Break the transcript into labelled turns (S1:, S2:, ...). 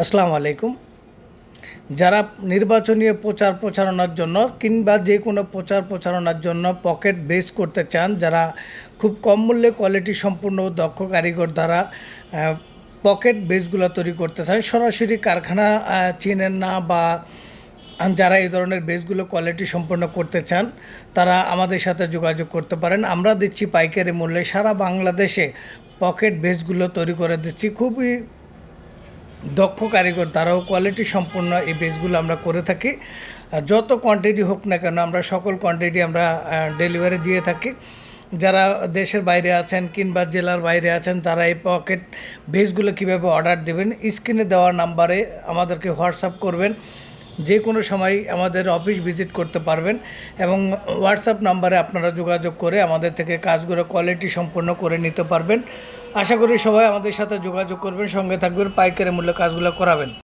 S1: আসসালামু আলাইকুম। যারা নির্বাচনীয় প্রচার প্রচারণার জন্য কিংবা যে কোনো প্রচার প্রচারণার জন্য পকেট বেস করতে চান, যারা খুব কম মূল্যে কোয়ালিটি সম্পূর্ণ দক্ষ কারিগর দ্বারা পকেট বেসগুলো তৈরি করতে চান, সরাসরি কারখানা চেনেন না বা যারা এই ধরনের বেসগুলো কোয়ালিটি সম্পন্ন করতে চান, তারা আমাদের সাথে যোগাযোগ করতে পারেন। আমরা দিচ্ছি পাইকারি মূল্যে সারা বাংলাদেশে পকেট বেসগুলো তৈরি করে দিচ্ছি। খুবই দক্ষ কারিগর, তারাও কোয়ালিটি সম্পন্ন এই বেসগুলো আমরা করে থাকি। যত কোয়ান্টিটি হোক না কেন, আমরা সকল কোয়ান্টিটি আমরা ডেলিভারি দিয়ে থাকি। যারা দেশের বাইরে আছেন কিংবা জেলার বাইরে আছেন, তারা এই পকেট বেসগুলো কীভাবে অর্ডার দেবেন স্ক্রিনে দেওয়া নাম্বারে আমাদেরকে হোয়াটসঅ্যাপ করবেন। যে কোনো সময় আমাদের অফিস ভিজিট করতে পারবেন এবং হোয়াটসঅ্যাপ নাম্বারে আপনারা যোগাযোগ করে আমাদের থেকে কাজগুলো কোয়ালিটি সম্পন্ন করে নিতে পারবেন। আশা করি সবাই আমাদের সাথে যোগাযোগ করবেন, সঙ্গে থাকবেন, পাইকারি মূল্যে কাজগুলো করাবেন।